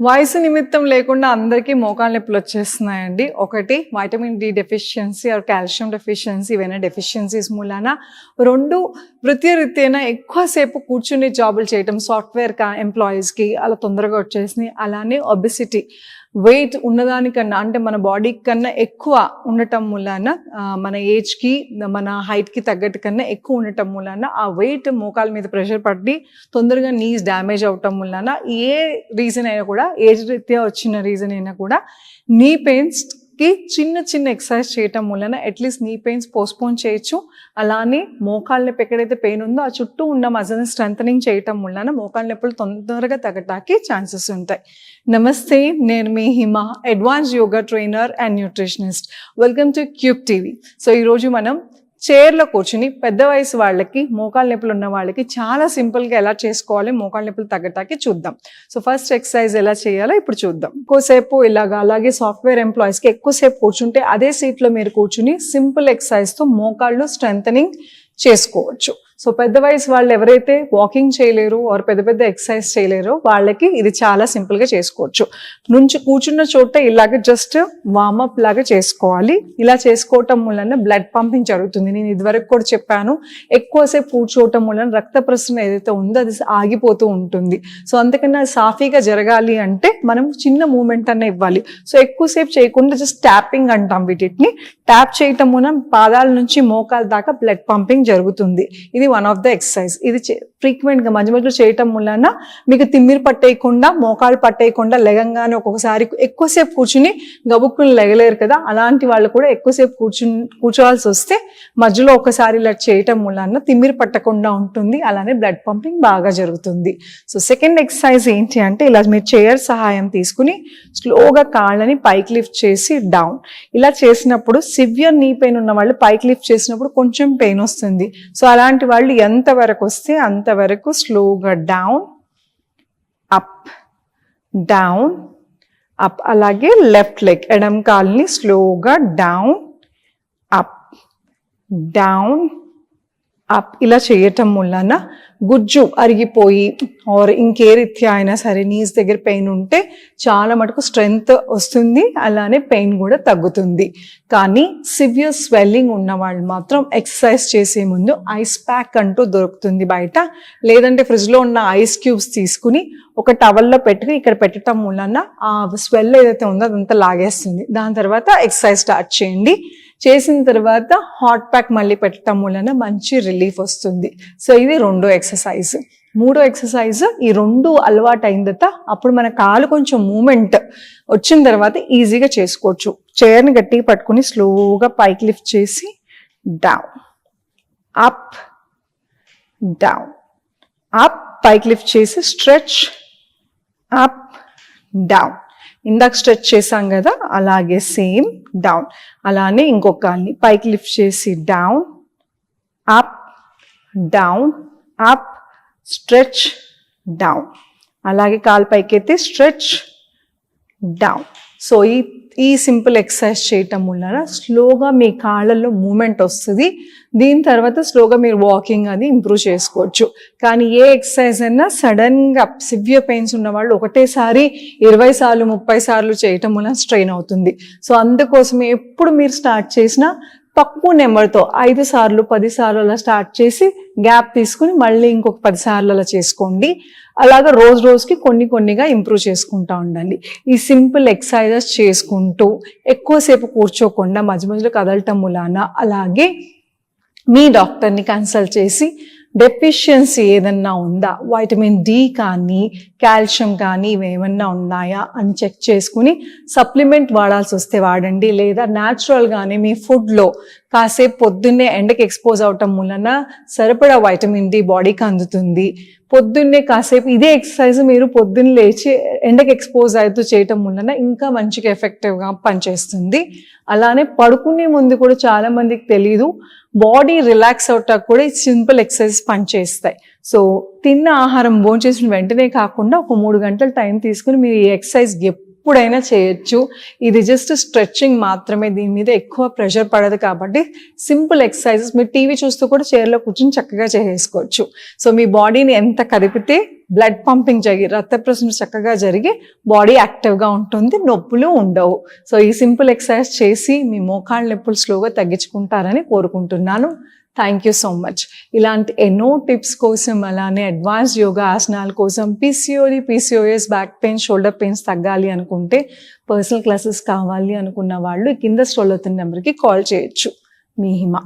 వయసు నిమిత్తం లేకుండా అందరికీ మోకాళ్ళ నొప్పులు వచ్చేస్తున్నాయండి. ఒకటి vitamin D deficiency or calcium deficiency ఇవైనా deficiencies మూలాన రెండు వృత్తిరీత్యైనా ఎక్కువసేపు కూర్చుని జాబులు చేయటం సాఫ్ట్వేర్ కా ఎంప్లాయీస్కి అలా తొందరగా వచ్చేసినాయి. అలానే ఒబిసిటీ వెయిట్ ఉన్నదానికన్నా అంటే మన బాడీ కన్నా ఎక్కువ ఉండటం మూలాన మన ఏజ్కి మన హైట్కి తగ్గట్టు కన్నా ఎక్కువ ఉండటం మూలాన ఆ వెయిట్ మోకాల మీద ప్రెషర్ పడి తొందరగా నీస్ డ్యామేజ్ అవటం మూలాన ఏ రీజన్ అయినా కూడా ఏజ్ రీత్యా వచ్చిన రీజన్ అయినా కూడా నీ కి చిన్న చిన్న ఎక్సర్సైజ్ చేయటం వలన అట్లీస్ట్ నీ పెయిన్స్ పోస్ట్పోన్ చేయొచ్చు. అలానే మోకాళ్ళ నొప్పి ఎక్కడైతే పెయిన్ ఉందో ఆ చుట్టూ ఉన్న మజిల్ని స్ట్రెంథనింగ్ చేయటం వలన మోకాళ్ళ నొప్పులు తొందరగా తగ్గటానికి ఛాన్సెస్ ఉంటాయి. నమస్తే నేను మీ Hima advance yoga trainer and nutritionist welcome to cube TV so ఈరోజు మనం చైర్లో కూర్చుని పెద్ద వయసు వాళ్ళకి మోకాళ్ళ నొప్పులు ఉన్న వాళ్ళకి చాలా సింపుల్గా ఎలా చేసుకోవాలి మోకాళ్ళ నొప్పులు తగ్గటానికి చూద్దాం. సో ఫస్ట్ ఎక్సర్సైజ్ ఎలా చేయాలో ఇప్పుడు చూద్దాం. ఎక్కువసేపు ఇలాగా అలాగే సాఫ్ట్వేర్ ఎంప్లాయీస్కి ఎక్కువసేపు కూర్చుంటే అదే సీట్లో మీరు కూర్చుని సింపుల్ ఎక్సర్సైజ్తో మోకాళ్ళు స్ట్రెంథనింగ్ చేసుకోవచ్చు. సో పెద్ద వయసు వాళ్ళు ఎవరైతే వాకింగ్ చేయలేరు ఆర్ పెద్ద పెద్ద ఎక్సర్సైజ్ చేయలేరో వాళ్ళకి ఇది చాలా సింపుల్గా చేసుకోవచ్చు. నుంచి కూర్చున్న చోట ఇలాగ జస్ట్ వార్మప్ లాగా చేసుకోవాలి. ఇలా చేసుకోవటం వలన బ్లడ్ పంపింగ్ జరుగుతుంది. నేను ఇదివరకు కూడా చెప్పాను ఎక్కువసేపు కూర్చోవటం వలన రక్త ప్రసరణ ఏదైతే ఉందో అది ఆగిపోతూ ఉంటుంది. సో అందుకని అది సాఫీగా జరగాలి అంటే మనం చిన్న మూమెంట్ అన్న ఇవ్వాలి. సో ఎక్కువసేపు చేయకుండా జస్ట్ ట్యాపింగ్ అంటాం వీటిని. ట్యాప్ చేయటం మూలం పాదాల నుంచి మోకాల దాకా బ్లడ్ పంపింగ్ జరుగుతుంది. ఇది వన్ ఆఫ్ ద ఎక్సర్సైజ్ ఇది ఫ్రీక్వెంట్గా మధ్య మధ్యలో చేయటం వలన మీకు తిమ్మిరి పట్టేయకుండా మోకాలు పట్టేయకుండా లెగంగానే ఒక్కొక్కసారి ఎక్కువసేపు కూర్చుని గబుక్కుని లెగలేరు కదా. అలాంటి వాళ్ళు కూడా ఎక్కువసేపు కూర్చుని కూర్చోవాల్సి వస్తే మధ్యలో ఒకసారి ఇలా చేయటం వలన తిమ్మిరి పట్టకుండా ఉంటుంది. అలానే బ్లడ్ పంపింగ్ బాగా జరుగుతుంది. సో సెకండ్ ఎక్సర్సైజ్ ఏంటి అంటే ఇలా మీరు చేయర్ సహాయం తీసుకుని స్లోగా కాళ్ళని పైకి లిఫ్ట్ చేసి డౌన్. ఇలా చేసినప్పుడు సివియర్ నీ పెయిన్ ఉన్న వాళ్ళు పైకి లిఫ్ట్ చేసినప్పుడు కొంచెం పెయిన్ వస్తుంది. సో అలాంటి వాళ్ళు ఎంత వరకు వస్తే అంతవరకు స్లోగా డౌన్ అప్ డౌన్ అప్. అలాగే లెఫ్ట్ లెగ్ ఎడం కాల్ని స్లోగా డౌన్ అప్ డౌన్ ఇలా చేయటం వలన గుజ్జు అరిగిపోయి ఆర్ ఇంకే రీత్యా అయినా సరే నీస్ దగ్గర పెయిన్ ఉంటే చాలా మటుకు స్ట్రెంగ్త్ వస్తుంది అలానే పెయిన్ కూడా తగ్గుతుంది. కానీ సివియర్ స్వెల్లింగ్ ఉన్న వాళ్ళు మాత్రం ఎక్సర్సైజ్ చేసే ముందు ఐస్ ప్యాక్ అంటూ దొరుకుతుంది బయట. లేదంటే ఫ్రిడ్జ్లో ఉన్న ఐస్ క్యూబ్స్ తీసుకుని ఒక టవల్లో పెట్టుకుని ఇక్కడ పెట్టడం వలన ఆ స్వెల్ ఏదైతే ఉందో అదంతా లాగేస్తుంది. దాని తర్వాత ఎక్సర్సైజ్ స్టార్ట్ చేయండి. చేసిన తర్వాత హాట్ ప్యాక్ మళ్ళీ పెట్టడం వలన మంచి రిలీఫ్ వస్తుంది. సో ఇది రెండో ఎక్సర్సైజ్. మూడో ఎక్సర్సైజ్ ఈ రెండు అలవాటు అయిన తర్వాత అప్పుడు మన కాలు కొంచెం మూమెంట్ వచ్చిన తర్వాత ఈజీగా చేసుకోవచ్చు. చైర్ని గట్టి పట్టుకుని స్లోగా పైకి లిఫ్ట్ చేసి డౌన్. Up down. అప్ పైకి లిఫ్ట్ చేసి స్ట్రెచ్. Up down. ఇందాక స్ట్రెచ్ చేసాం కదా అలాగే సేమ్ డౌన్ అలానే ఇంకొక కాల్ని పైకి లిఫ్ట్ చేసి down up down up stretch down అలాగే కాలు పైకి ఎత్తి స్ట్రెచ్ డౌన్ సో ఈ ఈ సింపుల్ ఎక్సర్సైజ్ చేయటం వలన స్లోగా మీ కాళ్ళల్లో మూమెంట్ వస్తుంది. దీని తర్వాత స్లోగా మీరు వాకింగ్ అది ఇంప్రూవ్ చేసుకోవచ్చు. కానీ ఏ ఎక్సర్సైజ్ అయినా సడన్గా సివియర్ పెయిన్స్ ఉన్న వాళ్ళు ఒకటేసారి ఇరవై సార్లు ముప్పై సార్లు చేయటం వలన స్ట్రెయిన్ అవుతుంది. సో అందుకోసం ఎప్పుడు మీరు స్టార్ట్ చేసినా తక్కువ నెంబర్తో ఐదు సార్లు పది సార్లు అలా స్టార్ట్ చేసి గ్యాప్ తీసుకుని మళ్ళీ ఇంకొక పదిసార్లు అలా చేసుకోండి. అలాగా రోజు రోజుకి కొన్ని కొన్నిగా ఇంప్రూవ్ చేసుకుంటూ ఉండండి. ఈ సింపుల్ ఎక్సర్సైజెస్ చేసుకుంటూ ఎక్కువసేపు కూర్చోకుండా మధ్య మధ్యలో కదలటం ములాన అలాగే మీ డాక్టర్ని కన్సల్ట్ చేసి డెఫిషియన్సీ ఏదన్నా ఉందా వైటమిన్ డి కానీ కాల్షియం కానీ ఇవేమన్నా ఉన్నాయా అని చెక్ చేసుకుని సప్లిమెంట్ వాడాల్సి వస్తే వాడండి. లేదా న్యాచురల్గానే మీ ఫుడ్లో కాసేపు పొద్దున్నే ఎండకి ఎక్స్పోజ్ అవటం వలన సరిపడా వైటమిన్ డి బాడీకి అందుతుంది. పొద్దున్నే కాసేపు ఇదే ఎక్సర్సైజ్ మీరు పొద్దున్న లేచి ఎండకి ఎక్స్పోజ్ అవుతూ చేయటం వలన ఇంకా మంచిగా ఎఫెక్టివ్గా పనిచేస్తుంది. అలానే పడుకునే ముందు కూడా చాలా మందికి తెలియదు బాడీ రిలాక్స్ అవటానికి కూడా సింపుల్ ఎక్సర్సైజ్ పనిచేస్తాయి. సో తిన్న ఆహారం భోంచేసిన వెంటనే కాకుండా ఒక మూడు గంటల టైం తీసుకుని మీరు ఈ ఎక్సర్సైజ్ ఎప్పుడైనా చేయొచ్చు. ఇది జస్ట్ స్ట్రెచ్చింగ్ మాత్రమే దీని మీద ఎక్కువ ప్రెషర్ పడదు కాబట్టి సింపుల్ ఎక్సర్సైజెస్ మీరు టీవీ చూస్తూ కూడా చైర్లో కూర్చొని చక్కగా చేసుకోవచ్చు సో మీ బాడీని ఎంత కదిపితే బ్లడ్ పంపింగ్ జరిగి రక్త ప్రసరణ చక్కగా జరిగి బాడీ యాక్టివ్గా ఉంటుంది నొప్పులు ఉండవు. సో ఈ సింపుల్ ఎక్సర్సైజ్ చేసి మీ మోకాళ్ళ నొప్పులు స్లోగా తగ్గించుకుంటారని కోరుకుంటున్నాను. థ్యాంక్ యూ సో మచ్ ఇలాంటి ఎన్నో టిప్స్ కోసం అలానే అడ్వాన్స్ యోగా ఆసనాల కోసం PCOD PCOS back pain shoulder pains తగ్గాలి అనుకుంటే పర్సనల్ క్లాసెస్ కావాలి అనుకున్న వాళ్ళు కింద స్ట్రోల్ అవుతున్న నెంబర్కి కాల్ చేయొచ్చు. మీ హిమ.